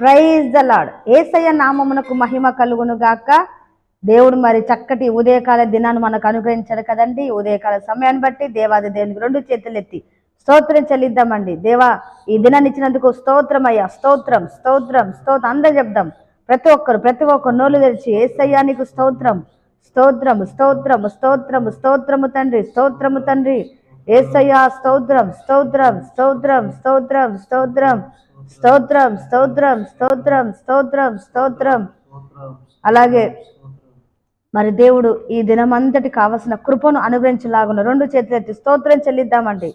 Praise the lord ఏసయ్య నామమునకు మహిమ కలుగును గాక. దేవుడు మరి చక్కటి ఉదయకాల దినాన్ని మనకు అనుగ్రహించాడు కదండి. ఉదయకాల సమయాన్ని బట్టి దేవాది దేవునికి రెండు చేతులు ఎత్తి స్తోత్రం చెల్లిద్దామండి. దేవా ఈ దినాన్ని ఇచ్చినందుకు స్తోత్రం అయ్యా. స్తోత్రం స్తోత్రం స్తోత్రం. అందరు చెప్దాం. ప్రతి ఒక్కరు ప్రతి ఒక్కరు నోళ్ళు తెరిచి ఏసయ్యా నీకు స్తోత్రం. స్తోత్రం స్తోత్రం స్తోత్రము స్తోత్రము తండ్రి స్తోత్రము తండ్రి. ఏసయ్యా స్తోత్రం స్తోత్రం స్తోత్రం స్తోత్రం స్తోత్రం స్తోత్రం స్తోత్రం స్తోత్రం స్తోత్రం స్తోత్రం అలాగే మరి దేవుడు ఈ దినమంతటి కావలసిన కృపను అనుగ్రహించలాగున రెండు చేతులు ఎత్తి స్తోత్రం చెల్లిద్దామండి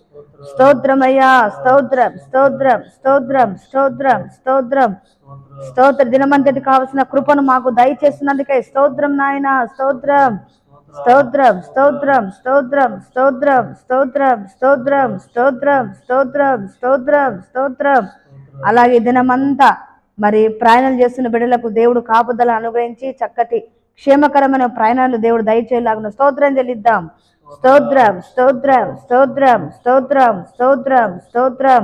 స్తోత్రమయ్యా స్తోత్రం స్తోత్రం స్తోత్రం స్తోత్రం స్తోత్రం స్తోత్ర దినమంతటి కావలసిన కృపను మాకు దయచేసినందుకే స్తోత్రం నాయన స్తోత్రం స్తోత్రం స్తోత్రం స్తోత్రం స్తోత్రం స్తోత్రం స్తోత్రం స్తోత్రం స్తోత్రం స్తోత్రం స్తోత్రం అలాగే దినమంతా మరి ప్రయాణాలు చేస్తున్న బిడ్డలకు దేవుడు కాపుదల అనుగ్రహించి చక్కటి క్షేమకరమైన ప్రయాణాలు దేవుడు దయచేయలాగున స్తోత్రం చెల్లిద్దాం స్తోత్రం స్తోత్రం స్తోత్రం స్తోత్రం స్తోత్రం స్తోత్రం స్తోత్రం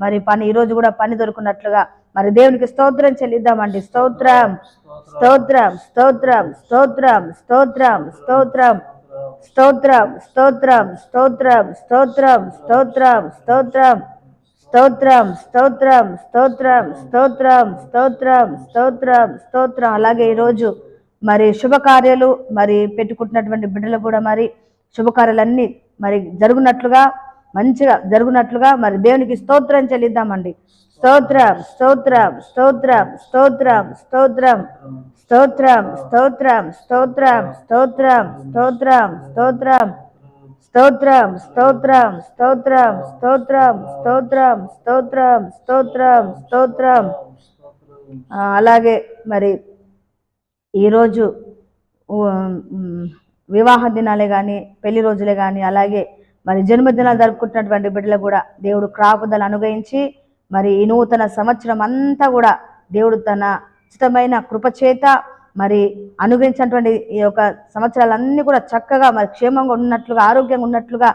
మరి పని ఈ రోజు కూడా పని దొరుకున్నట్లుగా మరి దేవునికి స్తోత్రం చెల్లిద్దామండి స్తోత్రం స్తోత్రం స్తోత్రం స్తోత్రం స్తోత్రం స్తోత్రం స్తోత్రం స్తోత్రం స్తోత్రం స్తోత్రం స్తోత్రం స్తోత్రం స్తోత్రం స్తోత్రం స్తోత్రం స్తోత్రం స్తోత్రం స్తోత్రం స్తోత్రం అలాగే ఈరోజు మరి శుభకార్యాలు మరి పెట్టుకుంటున్నటువంటి బిడ్డలు కూడా మరి శుభకార్యాలన్నీ మరి జరుగునట్లుగా మంచిగా జరుగునట్లుగా మరి దేవునికి స్తోత్రం చెల్లిద్దామండి స్తోత్రం స్తోత్రం స్తోత్రం స్తోత్రం స్తోత్రం స్తోత్రం స్తోత్రం స్తోత్రం స్తోత్రం స్తోత్రం స్తోత్రం స్తోత్రం స్తోత్రం స్తోత్రం స్తోత్రం స్తోత్రం స్తోత్రం స్తోత్రం స్తోత్రం అలాగే మరి ఈరోజు వివాహ దినాలే కానీ పెళ్ళి రోజులే కానీ అలాగే మరి జన్మదినాలు జరుపుకుంటున్నటువంటి బిడ్డలు కూడా దేవుడు క్రాపుదలు అనుగ్రహించి మరి ఈ నూతన సంవత్సరం అంతా కూడా దేవుడు తన ఉచితమైన కృపచేత మరి అనుగ్రహించినటువంటి ఈ యొక్క సంవత్సరాలన్నీ కూడా చక్కగా మరి క్షేమంగా ఉన్నట్లుగా ఆరోగ్యంగా ఉన్నట్లుగా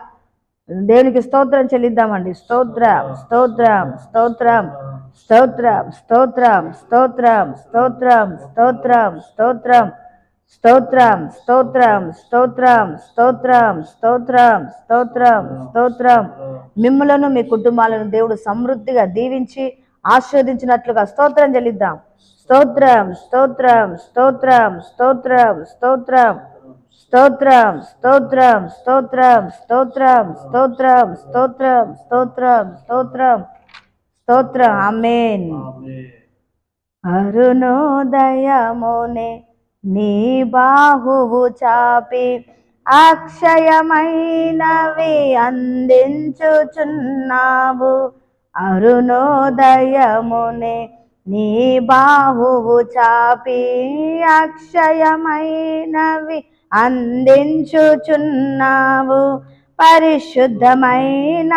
దేవునికి స్తోత్రం చెల్లిద్దామండి. స్తోత్రం స్తోత్రం స్తోత్రం స్తోత్రం స్తోత్రం స్తోత్రం స్తోత్రం స్తోత్రం స్తోత్రం స్తోత్రం. స్తోత్రం స్తోత్రం స్తోత్రం స్తోత్రం స్తోత్రం స్తోత్రం మిమ్మలను మీ కుటుంబాలను దేవుడు సమృద్ధిగా దీవించి ఆశీర్వదించినట్లుగా స్తోత్రం చెల్లిద్దాం స్తోత్రం స్తోత్రం స్తోత్రం స్తోత్రం స్తోత్రం స్తోత్రం స్తోత్రం స్తోత్రం స్తోత్రం స్తోత్రం స్తోత్రం స్తోత్రం స్తోత్రం స్తోత్రం ఆమేన్ అరుణోదయమునే నీ బాహువు చాపి అక్షయమైనవి అందించుచున్నావు. అరుణోదయమునే నీ బాహువు చాపి అక్షయమైనవి అందించుచున్నావు. పరిశుద్ధమైన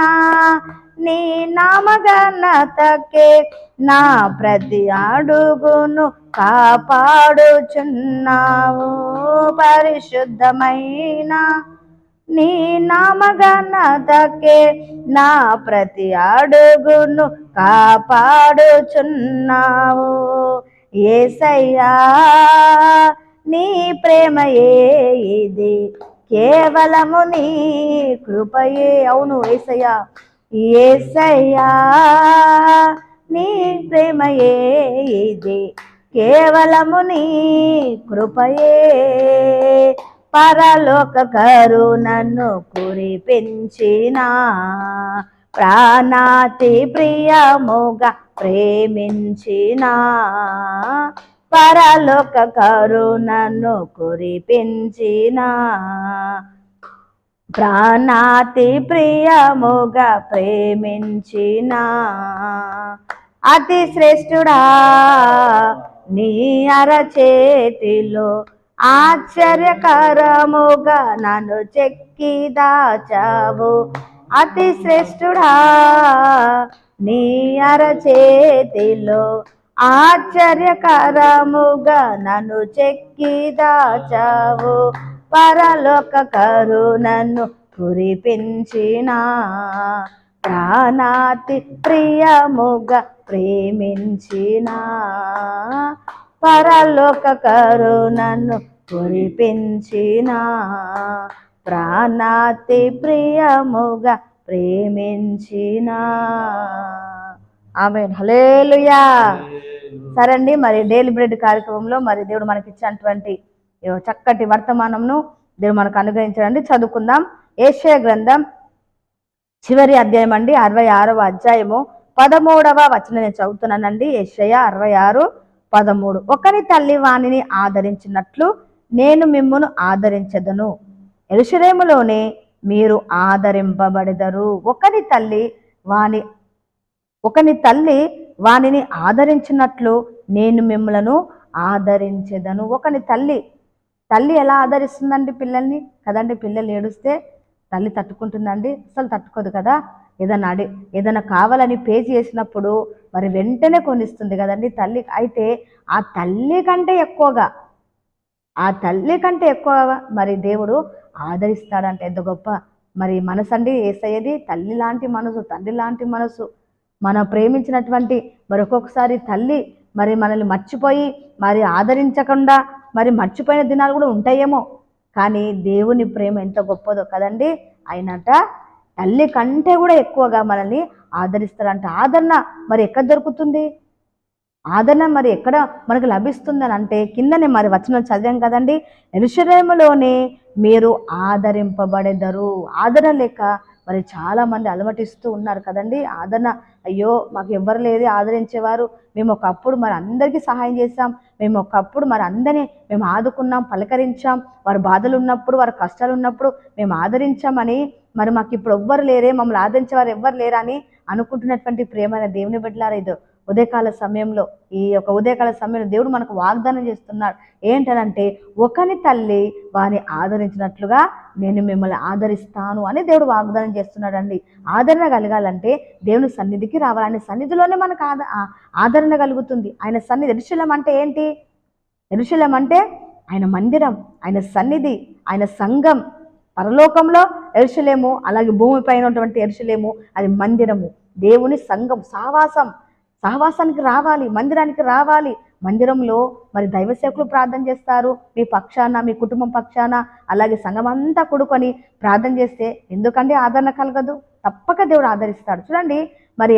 నీ నామగణతకే నా ప్రతి అడుగును కాపాడుచున్నావు. పరిశుద్ధమైన నీ నామగణతకే నా ప్రతి అడుగును కాపాడుచున్నావు. ఏసయ్యా నీ ప్రేమయే ఇది. కేవలము నీ కృపయే. అవును ఏసయ్యా. ఏసయ్యా నీ ప్రేమయే ఇది. కేవలము నీ కృపయే. పరలోక కరుణను కురిపించిన. ప్రాణాతి ప్రియముగా ప్రేమించిన. పరలోక కరుణను కురిపించిన. ప్రాణాతి ప్రియముగా ప్రేమించిన అతి శ్రేష్ఠుడా నీ అరచేతిలో ఆశ్చర్యకరముగా నన్ను చెక్కి దాచావు. అతి శ్రేష్ఠుడా నీ అరచేతిలో ఆశ్చర్యకరముగా నన్ను చెక్కి దాచావు. పరలోక కరుణను కురిపించిన ప్రాణాతి ప్రియముగా ప్రేమించిన పరలోక కరుణను కురిపించిన ప్రాణాతి ప్రియముగా ప్రేమించిన. ఆమె హలేలుయా సరే అండి మరి డైలీ బ్రెడ్ కార్యక్రమంలో మరి దేవుడు మనకి ఇచ్చినటువంటి ఈ చక్కటి వర్తమానంను దేవుడు మనకు అనుగ్రహించడండి. చదువుకుందాం. ఏషయ గ్రంథం చివరి అధ్యాయం అండి అరవై ఆరవ అధ్యాయము పదమూడవ వచనం నేను చదువుతున్నానండి. ఏషయ అరవై ఆరు పదమూడు. ఒకరి తల్లి వాణిని ఆదరించినట్లు నేను మిమ్మును ఆదరించదును. ఎరుషలేములోనే మీరు ఆదరింపబడెదరు. ఒకరి తల్లి వాని ఒకని తల్లి వానిని ఆదరించినట్లు నేను మిమ్మలను ఆదరించెదను. ఒకని తల్లి తల్లి ఎలా ఆదరిస్తుందండి పిల్లల్ని? కదండి పిల్లలు ఏడుస్తే తల్లి తట్టుకుంటుందండి? అసలు తట్టుకోదు కదా? ఏదైనా అడి ఏదైనా కావాలని పే చేసినప్పుడు మరి వెంటనే కొనిస్తుంది కదండి తల్లి. అయితే ఆ తల్లి కంటే ఎక్కువగా ఆ తల్లి కంటే ఎక్కువగా మరి దేవుడు ఆదరిస్తాడంటే. ఎంత గొప్ప మరి మనసు అండి ఏసయ్యది. తల్లి లాంటి మనసు తండ్రి లాంటి మనసు. మనం ప్రేమించినటువంటి మరి ఒక్కొక్కసారి తల్లి మరి మనల్ని మర్చిపోయి మరి ఆదరించకుండా మరి మర్చిపోయిన దినాలు కూడా ఉంటాయేమో. కానీ దేవుని ప్రేమ ఎంత గొప్పదో కదండి. అయినట తల్లి కంటే కూడా ఎక్కువగా మనల్ని ఆదరిస్తాడంట ఆదరణ మరి ఎక్కడ దొరుకుతుంది? ఆదరణ మరి ఎక్కడ మనకు లభిస్తుందని అంటే కిందనే మరి వచనం చదివాం కదండి. ఎరుషలేములోనే మీరు ఆదరింపబడెదరు. ఆదరణ లేక మరి చాలామంది అలమటిస్తూ ఉన్నారు కదండి. ఆదరణ అయ్యో మాకు ఎవ్వరు లేదు ఆదరించేవారు. మేము ఒకప్పుడు మరి అందరికీ సహాయం చేసాం మేము ఒకప్పుడు మరి అందరినీ మేము ఆదుకున్నాం పలకరించాం. వారి బాధలు ఉన్నప్పుడు వారి కష్టాలు ఉన్నప్పుడు మేము ఆదరించామని మరి మాకు ఇప్పుడు ఎవ్వరు లేరే మమ్మల్ని ఆదరించేవారు ఎవ్వరు లేరా అని అనుకుంటున్నటువంటి ప్రేమైన దేవుని బిడ్డలారా ఇదో. ఉదయకాల సమయంలో ఈ యొక్క ఉదయకాల సమయంలో దేవుడు మనకు వాగ్దానం చేస్తున్నాడు. ఏంటనంటే ఒకని తల్లి వారిని ఆదరించినట్లుగా నేను మిమ్మల్ని ఆదరిస్తాను అని దేవుడు వాగ్దానం చేస్తున్నాడండి. ఆదరణ కలగాలంటే దేవుని సన్నిధికి రావాలి. ఆయన సన్నిధిలోనే మనకు ఆద ఆదరణ కలుగుతుంది. ఆయన సన్నిధి ఎరుశలం అంటే ఏంటి? ఎరుశలం అంటే ఆయన మందిరం ఆయన సన్నిధి ఆయన సంఘం. పరలోకంలో ఎరుశలేము అలాగే భూమిపైన ఉన్నటువంటి ఎరుశలేము అది మందిరము. దేవుని సంఘం సావాసం. సహవాసానికి రావాలి మందిరానికి రావాలి. మందిరంలో మరి దైవ సేవకులు ప్రార్థన చేస్తారు. మీ పక్షాన మీ కుటుంబం పక్షాన అలాగే సంఘం అంతా కూడుకొని ప్రార్థన చేస్తే ఎందుకంటే ఆదరణ కలగదు? తప్పక దేవుడు ఆదరిస్తాడు. చూడండి మరి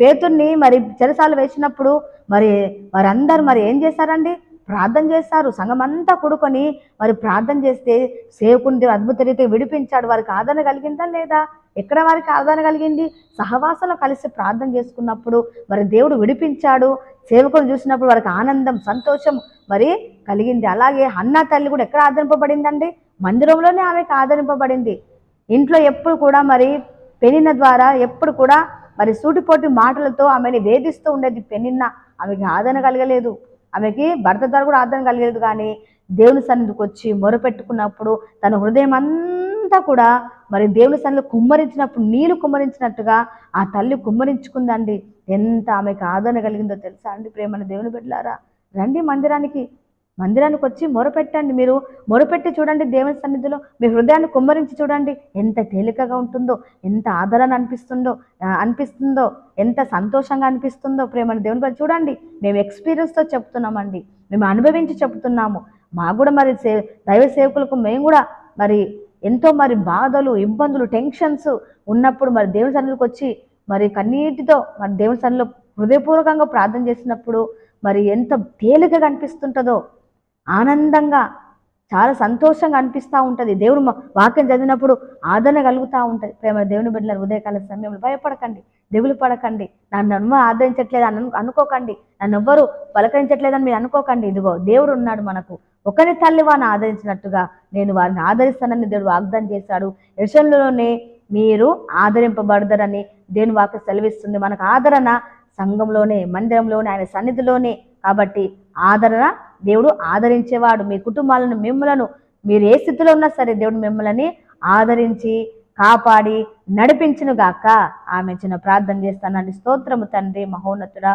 పేతుర్ని మరి చెరసాలు వేసినప్పుడు మరి వారందరూ మరి ఏం చేశారండి? ప్రార్థన చేస్తారు. సంఘం అంతా కూడుకొని మరి ప్రార్థన చేస్తే సేవకుని దేవుడు అద్భుత రీతిగా విడిపించాడు. వారికి ఆదరణ కలిగిందా లేదా? ఎక్కడ వారికి ఆదరణ కలిగింది? సహవాసంలో కలిసి ప్రార్థన చేసుకున్నప్పుడు మరి దేవుడు విడిపించాడు. సేవకులు చూసినప్పుడు వారికి ఆనందం సంతోషం మరి కలిగింది. అలాగే అన్న తల్లి కూడా ఎక్కడ ఆదరింపబడిందండి? మందిరంలోనే ఆమెకు ఆదరింపబడింది. ఇంట్లో ఎప్పుడు కూడా మరి పెనిన ద్వారా ఎప్పుడు కూడా మరి సూటిపోటి మాటలతో ఆమెని వేధిస్తూ ఉండేది. పెనిన్న ఆమెకి ఆదరణ కలగలేదు. ఆమెకి భర్త ద్వారా కూడా ఆదరణ కలగలేదు. కానీ దేవుని సన్నిధికి వచ్చి మొరపెట్టుకున్నప్పుడు తన హృదయం అంతా అంతా కూడా మరి దేవుని సన్నిలో కుమ్మరించినప్పుడు నీళ్ళు కుమ్మరించినట్టుగా ఆ తల్లి కుమ్మరించుకుందండి. ఎంత ఆమెకు ఆదరణ కలిగిందో తెలుసా అండి ప్రేమను దేవుని బిడ్డలారా? రండి మందిరానికి మందిరానికి వచ్చి మొరపెట్టండి మీరు. మొరపెట్టి చూడండి దేవుని సన్నిధిలో. మీ హృదయాన్ని కుమ్మరించి చూడండి. ఎంత తేలికగా ఉంటుందో ఎంత ఆదరణ అనిపిస్తుందో అనిపిస్తుందో ఎంత సంతోషంగా అనిపిస్తుందో ప్రేమను దేవుని బట్టి చూడండి. మేము ఎక్స్పీరియన్స్తో చెప్తున్నామండి. మేము అనుభవించి చెప్తున్నాము. మాకు కూడా మరి సే దైవ సేవకులకు మేము కూడా మరి ఎంతో మరి బాధలు ఇబ్బందులు టెన్షన్స్ ఉన్నప్పుడు మరి దేవుని సన్నిధికి వచ్చి మరి కన్నీటితో మరి దేవుని సన్నిలో హృదయపూర్వకంగా ప్రార్థన చేసినప్పుడు మరి ఎంత తేలికగా అనిపిస్తుంటుందో ఆనందంగా చాలా సంతోషంగా అనిపిస్తూ ఉంటుంది. దేవుడు మా- వాక్యం చదివినప్పుడు ఆదరణ కలుగుతూ ఉంటుంది. ప్రేమ దేవుని బిడ్డల హృదయకాల సమయంలో భయపడకండి. దిగులు పడకండి. నన్ను అమ్మ ఆదరించట్లేదు అని అనుకోకండి. నన్ను ఎవ్వరు పలకరించట్లేదని మీరు అనుకోకండి. ఇదిగో దేవుడు ఉన్నాడు మనకు. ఒకరి తల్లి వారిని ఆదరించినట్టుగా నేను వారిని ఆదరిస్తానని దేవుడు వాగ్దానం చేశాడు. యశంలోనే మీరు ఆదరింపబడదరని దేవుని వాక్య సెలవిస్తుంది. మనకు ఆదరణ సంఘంలోనే మందిరంలోనే ఆయన సన్నిధిలోనే. కాబట్టి ఆదరణ దేవుడు ఆదరించేవాడు. మీ కుటుంబాలను మిమ్మలను మీరు ఏ స్థితిలో ఉన్నా సరే దేవుడు మిమ్మల్ని ఆదరించి కాపాడి నడిపించునుగాక. ఆమె చిన్న ప్రార్థన చేస్తానండి స్తోత్రము తండ్రి మహోన్నతుడా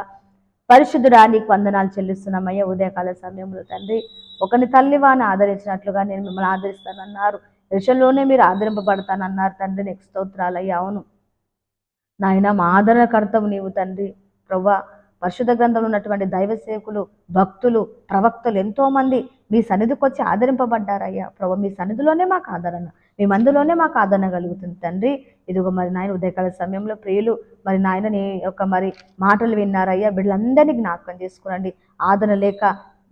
పరిశుద్ధుడా నీకు వందనాలు చెల్లిస్తున్నామయ్యా. ఉదయకాల సమయంలో తండ్రి ఒకని తల్లి వాని ఆదరించినట్లుగా నేను మిమ్మల్ని ఆదరిస్తానన్నారు. విషయంలోనే మీరు ఆదరింపబడతానన్నారు తండ్రి నీకు స్తోత్రాలయ్యా. అవును. నాయన మా ఆదరణకర్తవు నీవు తండ్రి. ప్రవ్వా పరిశుద్ధ గ్రంథంలో ఉన్నటువంటి దైవ సేవకులు భక్తులు ప్రవక్తలు ఎంతోమంది మీ సన్నిధికి వచ్చి ఆదరింపబడ్డారయ్యా. ప్రభు మీ సన్నిధిలోనే మాకు ఆదరణ. మీ మందులోనే మాకు ఆదరణ కలుగుతుంది తండ్రి. ఇదిగో మరి నాయన ఉదయకాల సమయంలో ప్రియులు మరి నాయన నీ యొక్క మరి మాటలు విన్నారయ్యా. బిడ్డలందరినీ జ్ఞాపకం చేసుకునండి. ఆదరణ లేక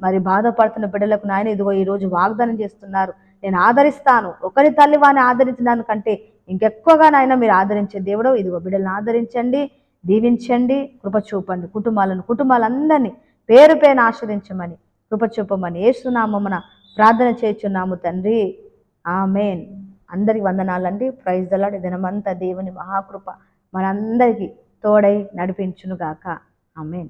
మరి బాధపడుతున్న బిడ్డలకు నాయన ఇదిగో ఈరోజు వాగ్దానం చేస్తున్నారు. నేను ఆదరిస్తాను. ఒకరి తల్లి వారిని ఆదరించడానికి కంటే ఇంకెక్కువగా నాయన మీరు ఆదరించే దేవుడు. ఇదిగో బిడ్డలను ఆదరించండి దీవించండి కృప చూపండి. కుటుంబాలను కుటుంబాలందరినీ పేరు పేరు ఆశ్రదించమని కృప చూపమని ఏసునామమున ప్రార్థన చేస్తున్నాము తండ్రి. ఆమెన్. అందరికి వందనాలండి. ప్రైజ్ దలాడు దినమంతా దేవుని మహాకృప మనందరికీ తోడై నడిపించునుగాక. ఆమెన్.